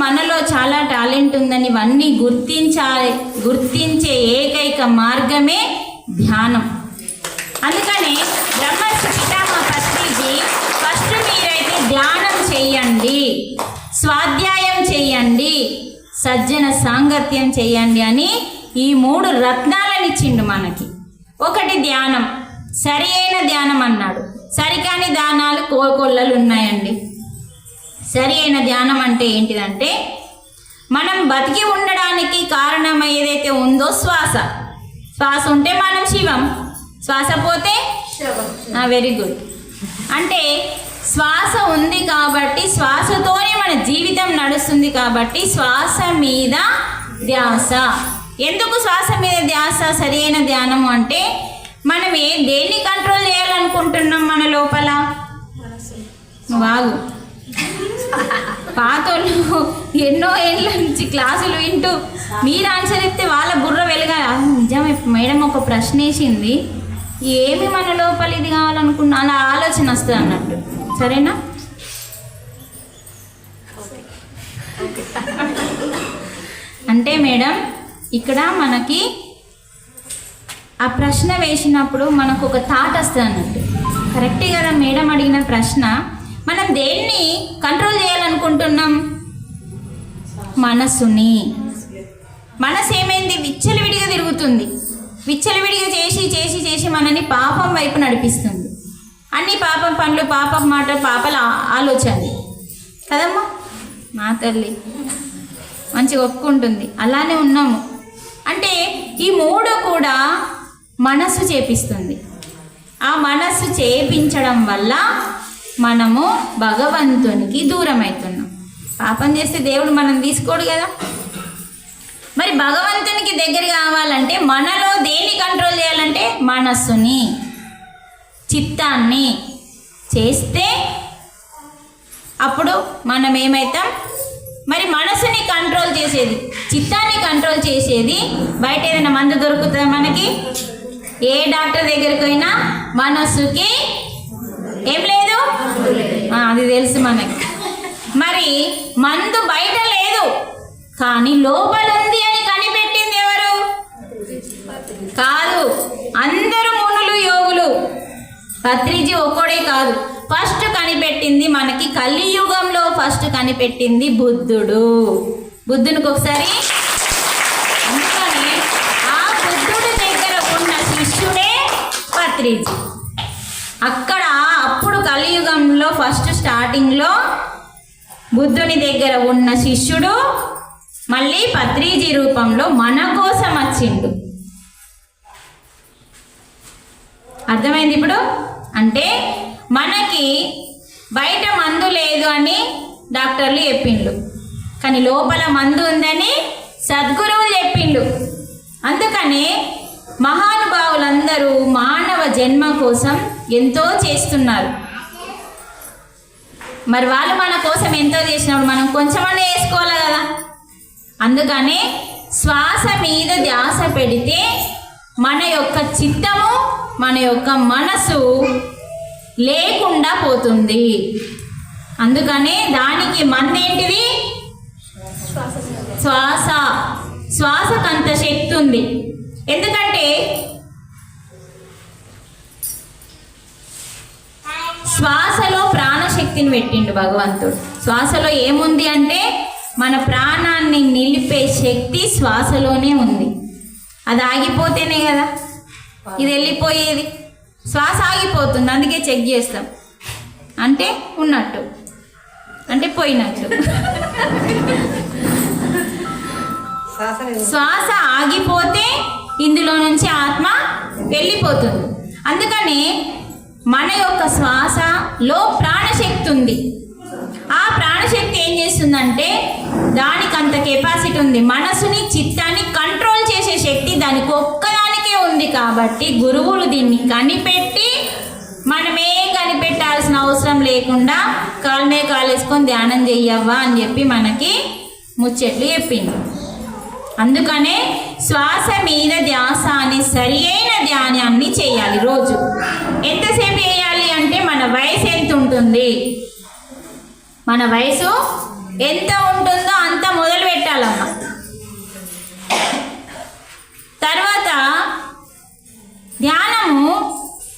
మనలో చాలా టాలెంట్ ఉందని ఇవన్నీ గుర్తించాలి గుర్తించే ఏకైక మార్గమే ధ్యానం. అందుకని బ్రహ్మర్షి పితామ పత్రిజీ ఫస్ట్ మీరైతే ధ్యానం చెయ్యండి స్వాధ్యాయం చెయ్యండి సజ్జన సాంగత్యం చెయ్యండి అని ఈ మూడు రత్నాలను ఇచ్చిండు మనకి. ఒకటి ధ్యానం. సరి అయిన ధ్యానం అన్నాడు. సరికాని దానాలు కోకొల్లలు ఉన్నాయండి. సరి అయిన ధ్యానం అంటే ఏంటిదంటే మనం బతికి ఉండడానికి కారణం ఏదైతే ఉందో శ్వాస. శ్వాస ఉంటే మనం శివం శ్వాస పోతే వెరీ గుడ్ అంటే శ్వాస ఉంది కాబట్టి శ్వాసతోనే మన జీవితం నడుస్తుంది కాబట్టి శ్వాస మీద ధ్యాస. ఎందుకు శ్వాస మీద ధ్యాస? సరైన ధ్యానము అంటే మనం ఏ దేన్ని కంట్రోల్ చేయాలనుకుంటున్నాం మన లోపల. వాగు పాతోళ్ళు ఎన్నో ఏళ్ళ నుంచి క్లాసులు వింటూ మీరు ఆన్సర్ ఇస్తే వాళ్ళ బుర్ర వెలగా నిజమే మేడం ఒక ప్రశ్న వేసింది. ఏమి మన లోపల ఇది కావాలనుకున్నా అలా ఆలోచన వస్తుంది అన్నట్టు. సరేనా? అంటే మేడం ఇక్కడ మనకి ఆ ప్రశ్న వేసినప్పుడు మనకు ఒక థాట్ వస్తుంది అన్నట్టు. కరెక్టే కదా మేడం అడిగిన ప్రశ్న? మనం దేన్ని కంట్రోల్ చేయాలనుకుంటున్నాం? మనసుని. మనసు ఏమైంది? విచ్చలవిడిగా తిరుగుతుంది. విచ్చలవిడిగా చేసి చేసి చేసి మనని పాపం వైపు నడిపిస్తుంది. అన్ని పాపం పనులు పాపం మాటలు పాపల ఆలోచన ఆలోచనలు. కదమ్మా? మా తల్లి. మంచిగా ఒప్పుకుంటుంది. అలానే ఉన్నాము. అంటే ఈ మూడు కూడా మనస్సు చేపిస్తుంది. ఆ మనస్సు చేపించడం వల్ల మనము భగవంతునికి దూరం అవుతున్నాం పాపం చేస్తే దేవుడు మనం తీసుకోడు కదా. మరి భగవంతునికి దగ్గర కావాలంటే మనలో దేన్ని కంట్రోల్ చేయాలంటే మనస్సుని చిత్తాన్ని చేస్తే అప్పుడు మనం ఏమవుతాం మరి మనసుని కంట్రోల్ చేసేది చిత్తాన్ని కంట్రోల్ చేసేది బయట ఏదైనా మందు దొరుకుతుందా మనకి? ఏ డాక్టర్ దగ్గరికి పోయినా మనస్సుకి ఏం లేదు? అది తెలుసు మనకి. మరి మందు బయట లేదు. కానీ లోపల ఉంది అని కనిపెట్టింది ఎవరు? కాదు అందరూ మునులు యోగులు. పత్రిజీ ఒక్కడే కాదు. ఫస్ట్ కనిపెట్టింది మనకి కలియుగంలో ఫస్ట్ కనిపెట్టింది బుద్ధుడు. బుద్ధునికి ఒకసారి. అందుకని ఆ బుద్ధుడి దగ్గర ఉన్న శిష్యుడే పత్రిజీ ఫస్ట్ స్టార్టింగ్లో బుద్ధుని దగ్గర ఉన్న శిష్యుడు మళ్ళీ పత్రీజీ రూపంలో మన కోసం వచ్చిండు. అర్థమైంది ఇప్పుడు? అంటే మనకి బయట మందు లేదు అని డాక్టర్లు చెప్పిండు కానీ లోపల మందు ఉందని సద్గురువులు చెప్పిండు అందుకనే మహానుభావులందరూ మానవ జన్మ కోసం ఎంతో చేస్తున్నారు. మరి వాళ్ళు మన కోసం ఎంతో చేసినప్పుడు మనం కొంచెమన్నా వేసుకోవాలి కదా? అందుకనే శ్వాస మీద ధ్యాస పెడితే మన యొక్క చిత్తము మన యొక్క మనసు లేకుండా పోతుంది. అందుకనే దానికి మందేంటిది శ్వాస. శ్వాసకంత శక్తి ఉంది. ఎందుకంటే శ్వాసలో శక్తిని పెట్టిండు భగవంతుడు. శ్వాసలో ఏముంది అంటే మన ప్రాణాన్ని నిలిపే శక్తి శ్వాసలోనే ఉంది. అది ఆగిపోతేనే కదా? ఇది వెళ్ళిపోయేది. శ్వాస ఆగిపోతుంది అందుకే చెక్ చేస్తాం. అంటే ఉన్నట్టు. అంటే పోయినట్టు. శ్వాస ఆగిపోతే ఇందులో నుంచి ఆత్మ వెళ్ళిపోతుంది. అందుకని మన యొక్క శ్వాసలో ప్రాణశక్తి ఉంది. ఆ ప్రాణశక్తి ఏం చేస్తుందంటే దానికి అంత కెపాసిటీ ఉంది. మనసుని చిత్తాన్ని కంట్రోల్ చేసే శక్తి దానికి ఒక్కదానికే ఉంది కాబట్టి గురువులు దీన్ని కనిపెట్టి మనమే కనిపెట్టాల్సిన అవసరం లేకుండా కాలమే కాలేసుకొని ధ్యానం చెయ్యవ్వా అని చెప్పి మనకి ముచ్చట్లు చెప్పింది అందుకనే శ్వాస మీద ధ్యాసాన్ని సరి అయిన ధ్యానాన్ని చేయాలి రోజు. ఎంతసేపు వేయాలి అంటే మన వయసు ఎంత ఉంటుంది? మన వయసు ఎంత ఉంటుందో అంత మొదలు పెట్టాలమ్మా. తర్వాత ధ్యానము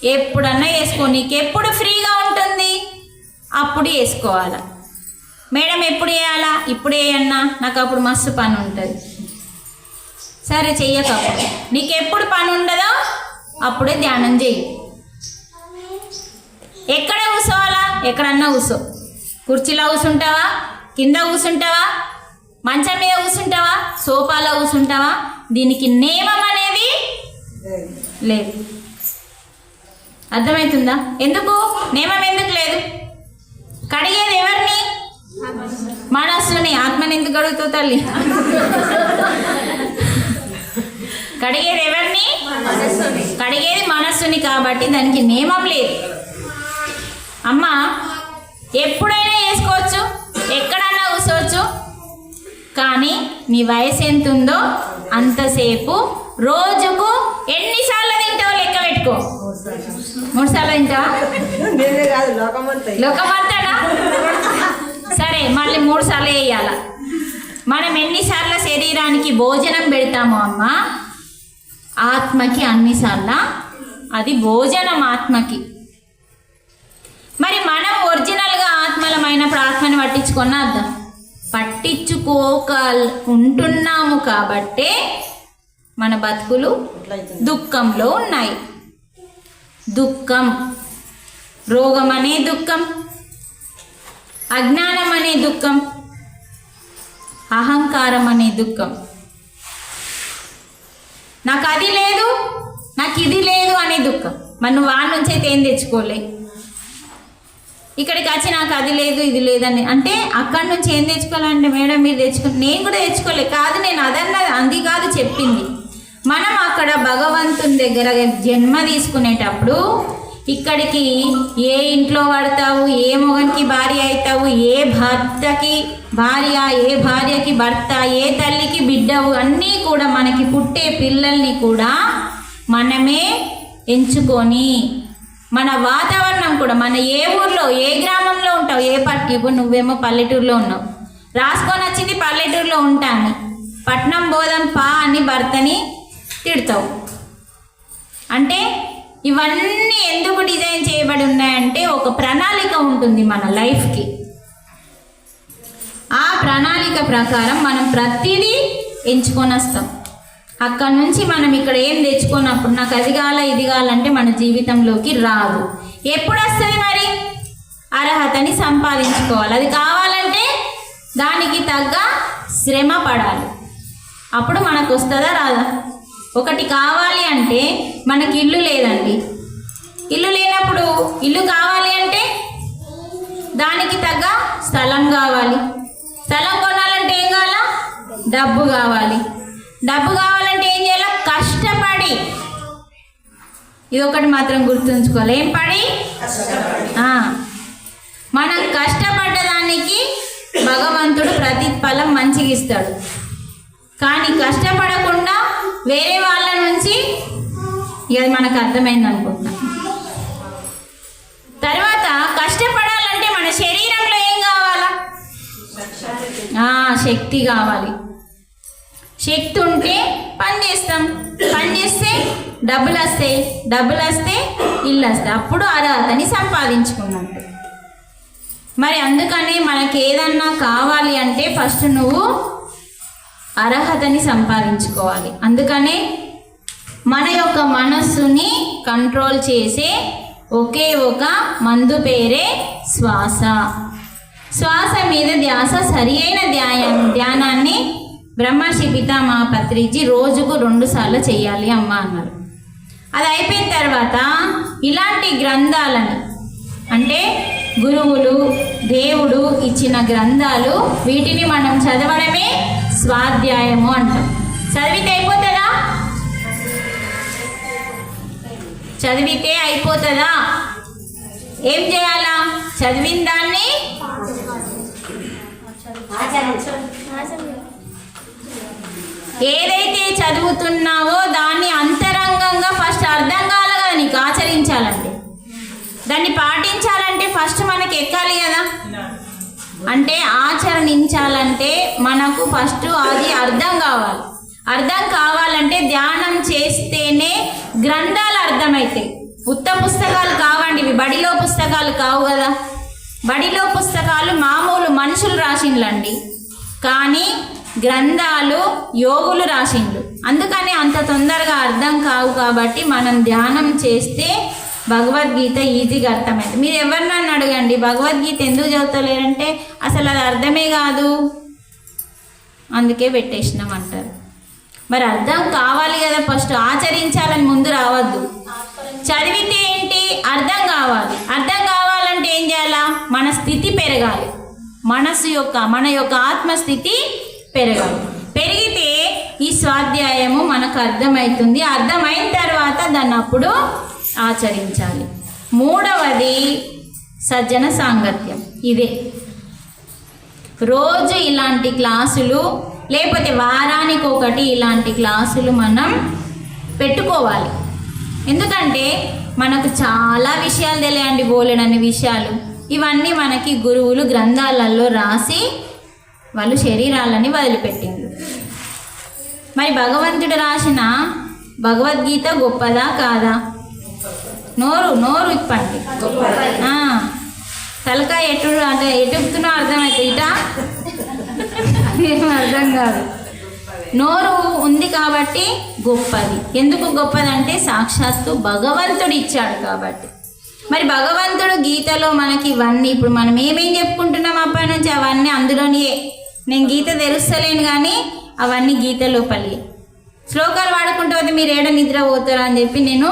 ఎప్పుడన్నా వేసుకో నీకు ఎప్పుడు ఫ్రీగా ఉంటుంది? అప్పుడు వేసుకోవాలా మేడం ఎప్పుడు వేయాలా ఇప్పుడు వేయన్నా నాకు అప్పుడు మస్తు పని ఉంటుంది. సరే చెయ్యకప్పుడు నీకు ఎప్పుడు పని ఉండదో అప్పుడే ధ్యానం చెయ్యి. ఎక్కడ కూర్చోవాలా ఎక్కడన్నా కూసో. కుర్చీలో కూసుంటావా? కింద కూర్చుంటావా మంచం మీద కూర్చుంటావా సోఫాలో కూసుంటావా? దీనికి నియమం అనేది లేదు. అర్థమవుతుందా ఎందుకు? నియమం ఎందుకు లేదు? కడిగేది ఎవరిని? మనస్సుని. ఆత్మని ఎందుకు అడుగుతావు తల్లి? కడిగేది ఎవరిని? కడిగేది మనస్సుని కాబట్టి దానికి నియమం లేదు. అమ్మ ఎప్పుడైనా వేసుకోవచ్చు? ఎక్కడన్నా కూర్చోవచ్చు? కానీ నీ వయసు ఎంత ఉందో అంతసేపు రోజుకు ఎన్నిసార్లు తింటావు లెక్క పెట్టుకో. మూడు సార్లు తింటావా? లోకమంతాడా సరే మళ్ళీ మూడు సార్లు వేయాల? మనం ఎన్నిసార్లు శరీరానికి భోజనం పెడతామో అమ్మ? ఆత్మకి అన్నిసార్ల? అది భోజనం ఆత్మకి. మరి మనం ఒరిజినల్గా ఆత్మలమైనప్పుడు ఆత్మని పట్టించుకున్న అర్థం? పట్టించుకోక ఉంటున్నాము కాబట్టే మన బతుకులు దుఃఖంలో ఉన్నాయి. దుఃఖం. రోగం అనే దుఃఖం. అజ్ఞానం అనే దుఃఖం. అహంకారం అనే దుఃఖం. నాకు అది లేదు నాకు ఇది లేదు అనే దుఃఖం. మరి నువ్వు వాళ్ళ నుంచి అయితే ఏం తెచ్చుకోలే? ఇక్కడికి వచ్చి నాకు అది లేదు ఇది లేదని అంటే అక్కడి నుంచి ఏం తెచ్చుకోవాలంటే మేడం మీరు తెచ్చుకో నేను కూడా తెచ్చుకోలే. కాదు నేను అదన్నది అంది కాదు చెప్పింది. మనం అక్కడ భగవంతుని దగ్గర జన్మ తీసుకునేటప్పుడు ఇక్కడికి ఏ ఇంట్లో పడతావు? ఏ మొగనికి భార్య అవుతావు ఏ భర్తకి భార్య ఏ భార్యకి భర్త ఏ తల్లికి బిడ్డవు? అన్నీ కూడా మనకి పుట్టే పిల్లల్ని కూడా మనమే ఎంచుకొని మన వాతావరణం కూడా మన ఏ ఊర్లో ఏ గ్రామంలో ఉంటావు? ఏ పట్ ఇప్పుడు నువ్వేమో పల్లెటూరులో ఉన్నావు. రాసుకొని వచ్చింది పల్లెటూరులో ఉంటాను. పట్నం బోధం పా అని భర్తని తిడతావు. అంటే ఇవన్నీ ఎందుకు డిజైన్ చేయబడి ఉన్నాయంటే ఒక ప్రణాళిక ఉంటుంది మన లైఫ్కి ఆ ప్రణాళిక ప్రకారం మనం ప్రతిదీ ఎంచుకొని వస్తాం. అక్కడ నుంచి మనం ఇక్కడ ఏం తెచ్చుకున్నప్పుడు నాకు అది కాల ఇది కాలంటే మన జీవితంలోకి రాదు. ఎప్పుడు వస్తుంది మరి? అర్హతని సంపాదించుకోవాలి. అది కావాలంటే దానికి తగ్గ శ్రమ పడాలి. అప్పుడు మనకు వస్తుందా రాదా? ఒకటి కావాలి అంటే మనకి ఇల్లు లేదండి. ఇల్లు లేనప్పుడు ఇల్లు కావాలి అంటే దానికి తగ్గ స్థలం కావాలి. స్థలం కొనాలంటే ఏం కావాలా? డబ్బు కావాలి. డబ్బు కావాలంటే ఏం చేయాలి? కష్టపడి. ఇది ఒకటి మాత్రం గుర్తుంచుకోవాలి. ఏం పడి? మనం కష్టపడ్డ దానికి భగవంతుడు ప్రతిఫలం మంచిగా ఇస్తాడు. కానీ కష్టపడకుండా వేరే వాళ్ళ నుంచి? ఇది మనకు అర్థమైంది అనుకుంటున్నాం. తర్వాత కష్టపడాలంటే మన శరీరంలో ఏం కావాలా? శక్తి కావాలి. శక్తి ఉంటే పని చేస్తాం. పని చేస్తే డబ్బులు వస్తాయి. డబ్బులు వస్తే ఇల్లు వస్తాయి. అప్పుడు అర్హతని సంపాదించుకున్నట్టు మరి అందుకనే మనకి ఏదన్నా కావాలి అంటే ఫస్ట్ నువ్వు అర్హతని సంపాదించుకోవాలి. అందుకనే మన యొక్క మనస్సుని కంట్రోల్ చేసే ఒకే ఒక మందు పేరే శ్వాస. శ్వాస మీద ధ్యాస సరి అయిన ధ్యాన ధ్యానాన్ని బ్రహ్మర్షి పితామహ రోజుకు రెండు సార్లు చేయాలి అమ్మ అన్నారు. అది అయిపోయిన తర్వాత ఇలాంటి గ్రంథాలని అంటే గురువులు దేవుడు ఇచ్చిన గ్రంథాలు వీటిని మనం చదవడమే స్వాధ్యాయము అంటాం చదివితే అయిపోతుందా? చదివితే అయిపోతుందా? ఏం చేయాలా? చదివిన దాన్ని ఏదైతే చదువుతున్నావో దాన్ని అంతరంగంగా ఫస్ట్ అర్థం కావాలి కదా నీకు? ఆచరించాలంటే. దాన్ని పాటించాలంటే ఫస్ట్ మనకి ఎక్కాలి కదా? అంటే ఆచరణించాలంటే మనకు ఫస్ట్ అది అర్థం కావాలి. అర్థం కావాలంటే ధ్యానం చేస్తేనే గ్రంథాలు అర్థమవుతాయి ఉత్త పుస్తకాలు కావండి ఇవి బడిలో పుస్తకాలు కావు కదా. బడిలో పుస్తకాలు మామూలు మనుషులు రాసిండ్లండి. కానీ గ్రంథాలు యోగులు రాసిండ్లు. అందుకని అంత తొందరగా అర్థం కావు కాబట్టి మనం ధ్యానం చేస్తే భగవద్గీత ఈజీగా అర్థమైంది. మీరు ఎవరినన్ను అడగండి భగవద్గీత ఎందుకు చదువుతలేరంటే అసలు అది అర్థమే కాదు. అందుకే పెట్టేసినాం అంటారు. మరి అర్థం కావాలి కదా ఫస్ట్ ఆచరించాలని ముందు రావద్దు. చదివితే ఏంటి? అర్థం కావాలి. అర్థం కావాలంటే ఏం చేయాలా? మన స్థితి పెరగాలి. మనసు యొక్క మన యొక్క ఆత్మస్థితి పెరగాలి. పెరిగితే ఈ స్వాధ్యాయము మనకు అర్థమవుతుంది అర్థమైన తర్వాత దాన్ని అప్పుడు ఆచరించాలి. మూడవది సజ్జన సాంగత్యం. ఇదే. రోజు ఇలాంటి క్లాసులు లేకపోతే వారానికి ఒకటి ఇలాంటి క్లాసులు మనం పెట్టుకోవాలి. ఎందుకంటే మనకు చాలా విషయాలు తెలియండి బోలెడన్ని విషయాలు. ఇవన్నీ మనకి గురువులు గ్రంథాలలో రాసి వాళ్ళు శరీరాలని వదిలిపెట్టింది. మరి భగవంతుడు రాసిన భగవద్గీత గొప్పదా కాదా? నోరు నోరు ఇప్పండి. తలకాయ ఎటు అంటే ఎటుకుతున్నా అర్థమవుతుంది ఇట? ఏం అర్థం కాదు. నోరు ఉంది కాబట్టి గొప్పది. ఎందుకు గొప్పదంటే సాక్షాత్తు భగవంతుడు ఇచ్చాడు కాబట్టి. మరి భగవంతుడు గీతలో మనకి ఇవన్నీ ఇప్పుడు మనం ఏమేం చెప్పుకుంటున్నాం అప్పటి నుంచి? అవన్నీ అందులోనియే నేను గీత తెలుస్తలేను కానీ అవన్నీ గీత లోపలియే శ్లోకాలు పాడుకుంటూ పోతే మీరు ఏడ నిద్ర పోతారు అని చెప్పి నేను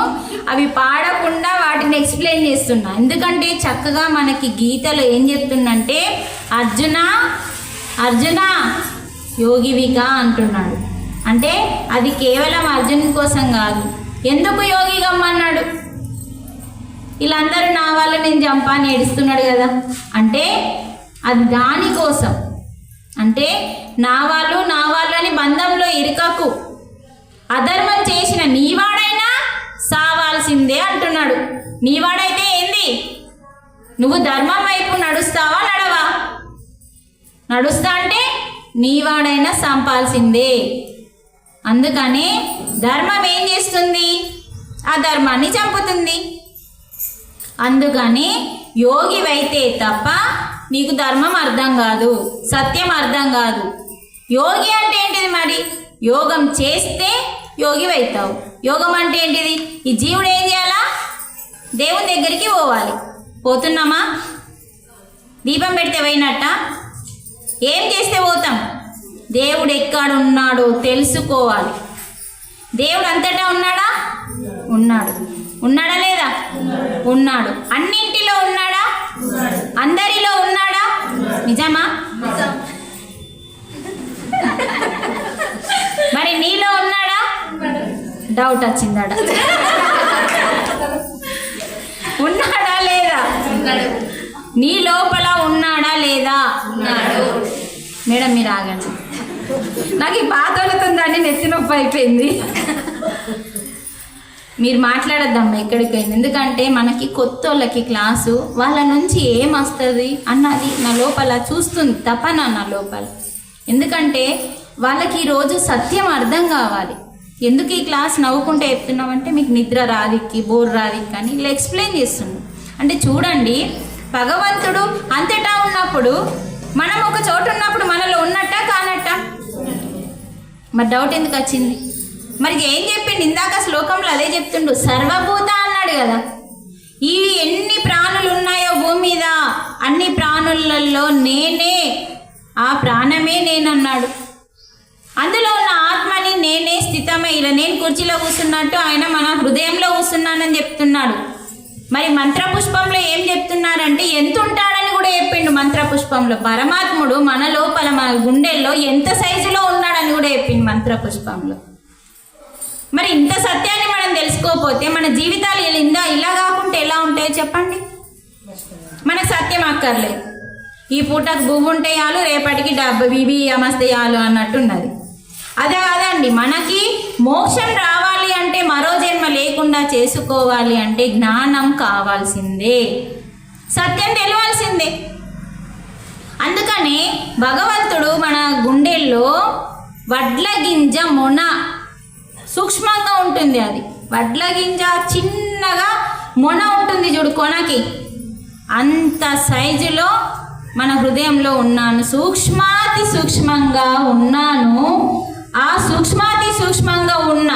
అవి పాడకుండా వాటిని ఎక్స్ప్లెయిన్ చేస్తున్నా. ఎందుకంటే చక్కగా మనకి గీతలో ఏం చెప్తుందంటే అర్జున అర్జున యోగివిగా అంటున్నాడు. అంటే అది కేవలం అర్జున్ కోసం కాదు. ఎందుకు యోగిగమ్మన్నాడు వీళ్ళందరూ నా వల్ల నేను చంపాని ఏడుస్తున్నాడు కదా. అంటే అది దానికోసం. అంటే నా వాళ్ళు నా వాళ్ళని బంధంలో ఇరుకకు. అధర్మం చేసిన నీవాడైనా సావాల్సిందే అంటున్నాడు. నీవాడైతే ఏంది? నువ్వు ధర్మం వైపు నడుస్తావా నడవా? నడుస్తా అంటే నీవాడైనా సంపాల్సిందే. అందుకని ధర్మం ఏం చేస్తుంది? ఆ ధర్మాన్ని చంపుతుంది. అందుకని యోగివైతే తప్ప నీకు ధర్మం అర్థం కాదు సత్యం అర్థం కాదు. యోగి అంటే ఏంటిది మరి? యోగం చేస్తే యోగివైతావు. యోగం అంటే ఏంటిది? ఈ జీవుడు ఏం చేయాలా? దేవుని దగ్గరికి పోవాలి. పోతున్నామా? దీపం పెడితే పోయినట్ట? ఏం చేస్తే పోతాం? దేవుడు ఎక్కడ ఉన్నాడో తెలుసుకోవాలి. దేవుడు అంతటా ఉన్నాడా? ఉన్నాడు. ఉన్నాడా లేదా? ఉన్నాడు. అన్నింటిలో ఉన్నాడా? అందరిలో ఉన్నాడా? నిజమా? డౌట్ వచ్చిందాడ? ఉన్నాడా లేదా? నీ లోపల ఉన్నాడా లేదా? మేడం మీరు ఆగండి. నాకు ఈ బాధ వలుతుందండి నెత్తి నొప్పి అయిపోయింది. మీరు మాట్లాడద్దమ్మా ఎక్కడికి పోయింది ఎందుకంటే మనకి కొత్త వాళ్ళకి క్లాసు వాళ్ళ నుంచి ఏం వస్తుంది అన్నది నా లోపల చూస్తుంది తపన నా లోపల. ఎందుకంటే వాళ్ళకి ఈరోజు సత్యం అర్థం కావాలి. ఎందుకు ఈ క్లాస్ నవ్వుకుంటే చెప్తున్నామంటే మీకు నిద్ర రాదిక్కి బోర్ రాదిక్కి అని ఇలా ఎక్స్ప్లెయిన్ చేస్తున్నాం అంటే చూడండి భగవంతుడు అంతటా ఉన్నప్పుడు మనం ఒక చోట ఉన్నప్పుడు మనలో ఉన్నట్ట కానట్ట? మరి డౌట్ ఎందుకు వచ్చింది? మరి ఏం చెప్పిండు? ఇందాక శ్లోకంలో అదే చెప్తుండు సర్వభూత అన్నాడు కదా. ఈ ఎన్ని ప్రాణులు ఉన్నాయో భూమి మీద అన్ని ప్రాణులలో నేనే ఆ ప్రాణమే నేనన్నాడు. అందులో ఉన్న ఆత్మని నేనే స్థితమై ఇలా నేను కుర్చీలో కూర్చున్నట్టు ఆయన మన హృదయంలో కూర్చున్నానని చెప్తున్నాడు. మరి మంత్రపుష్పంలో ఏం చెప్తున్నారంటే ఎంత ఉంటాడని కూడా చెప్పిండు మంత్రపుష్పంలో. పరమాత్ముడు మన లోపల మన గుండెల్లో ఎంత సైజులో ఉన్నాడని కూడా చెప్పిండు మంత్రపుష్పంలో. మరి ఇంత సత్యాన్ని మనం తెలుసుకోకపోతే మన జీవితాలు ఇలా ఇందా ఇలా కాకుంటే ఎలా ఉంటాయో చెప్పండి. మనకు సత్యం అక్కర్లేదు. ఈ పూటకు భూమి ఉంటే చాలు రేపటికి డబ్బు ఇవి అమస్తే చాలు అన్నట్టు ఉన్నది అదే కాదండి మనకి మోక్షం రావాలి అంటే మరో జన్మ లేకుండా చేసుకోవాలి అంటే జ్ఞానం కావాల్సిందే. సత్యం తెలియాల్సిందే. అందుకనే భగవంతుడు మన గుండెల్లో వడ్ల గింజ మొన సూక్ష్మంగా ఉంటుంది అది. వడ్ల గింజ చిన్నగా మొన ఉంటుంది చూడు కొనకి. అంత సైజులో మన హృదయంలో ఉన్నాను సూక్ష్మాతి సూక్ష్మంగా ఉన్నాను. ఆ సూక్ష్మాతి సూక్ష్మంగా ఉన్న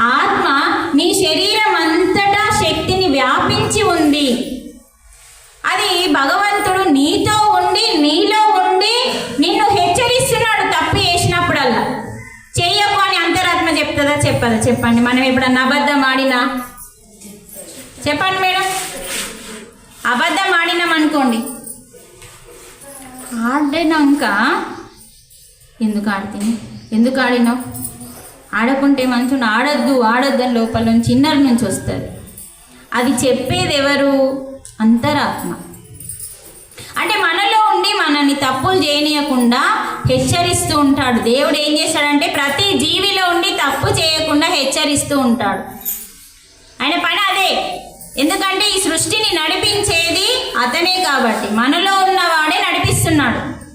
ఆత్మ నీ శరీరం అంతటా శక్తిని వ్యాపించి ఉంది. అది భగవంతుడు నీతో ఉండి నీలో ఉండి నిన్ను హెచ్చరిస్తున్నాడు తప్పు చేసినప్పుడల్లా. చెయ్యకు అని అంతరాత్మ చెప్తుందా? చెప్పదా. చెప్పండి. మనం ఎప్పుడన్నా అబద్ధం ఆడినా? చెప్పండి మేడం. అబద్ధం ఆడినాం అనుకోండి. ఆడినాక ఎందుకు ఆడితే ఎందుకు ఆడినావు? ఆడకుంటే మంచుని ఆడద్దు ఆడొద్దు అని లోపల నుంచి ఇన్నర్ నుంచి వస్తుంది అది చెప్పేది ఎవరు? అంతరాత్మ. అంటే మనలో ఉండి మనల్ని తప్పులు చేయనీయకుండా హెచ్చరిస్తూ ఉంటాడు. దేవుడు ఏం చేశాడంటే ప్రతి జీవిలో ఉండి తప్పు చేయకుండా హెచ్చరిస్తూ ఉంటాడు. ఆయన పని అదే. ఎందుకంటే ఈ సృష్టిని నడిపించేది అతనే కాబట్టి. మనలో ఉన్నవాడే నడిపిస్తున్నాడు.